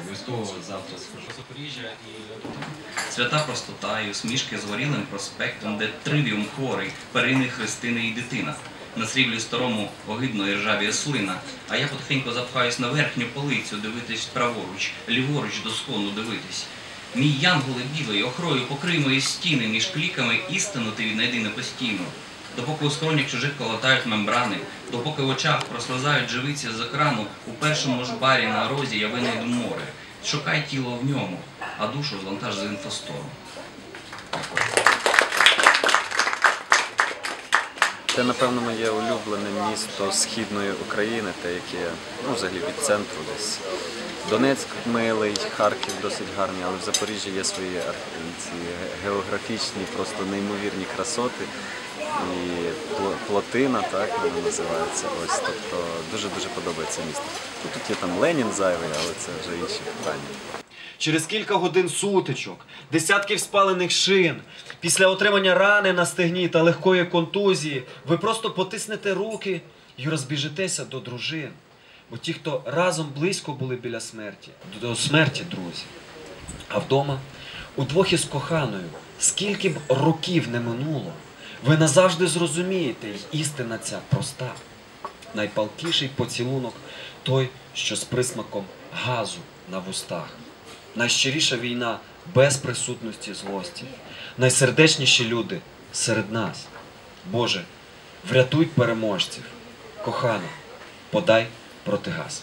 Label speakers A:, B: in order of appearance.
A: обов'язково завтра схожу. Запоріжжя і свята простота і усмішки з горілим проспектом, де тривіум хворий, перини Христини і дитина. На сріблі старому огидно і ржавіє слина, а я потихеньку запхаюсь на верхню полицю, дивитись праворуч, ліворуч до склону дивитись. Мій янголи білий, охрою покрий мої стіни, між кліками істину ти віднайди не постійно. Допоки у скронях чужих колотають мембрани, допоки в очах прослизають живиці з екрану, у першому ж барі на розі я винайду море. Шукай тіло в ньому, а душу звантаж з інфостору.
B: Це, напевно, моє улюблене місто Східної України, те, яке ну, взагалі від центру десь. Донецьк милий, Харків досить гарний, але в Запоріжжі є свої ці географічні, просто неймовірні красоти. І плотина, так вона називається. Ось, тобто дуже-дуже подобається місто. Тут є там Ленін зайвий, але це вже інші питання.
C: Через кілька годин сутичок, десятків спалених шин, після отримання рани на стегні та легкої контузії, ви просто потиснете руки і розбіжетеся до дружин. Бо ті, хто разом близько були біля смерті, до смерті, друзі. А вдома, удвох із коханою, скільки б років не минуло, ви назавжди зрозумієте, й істина ця проста. Найпалкіший поцілунок той, що з присмаком газу на вустах. Найщиріша війна без присутності злості. Найсердечніші люди серед нас. Боже, врятуй переможців. Кохана, подай протигаз.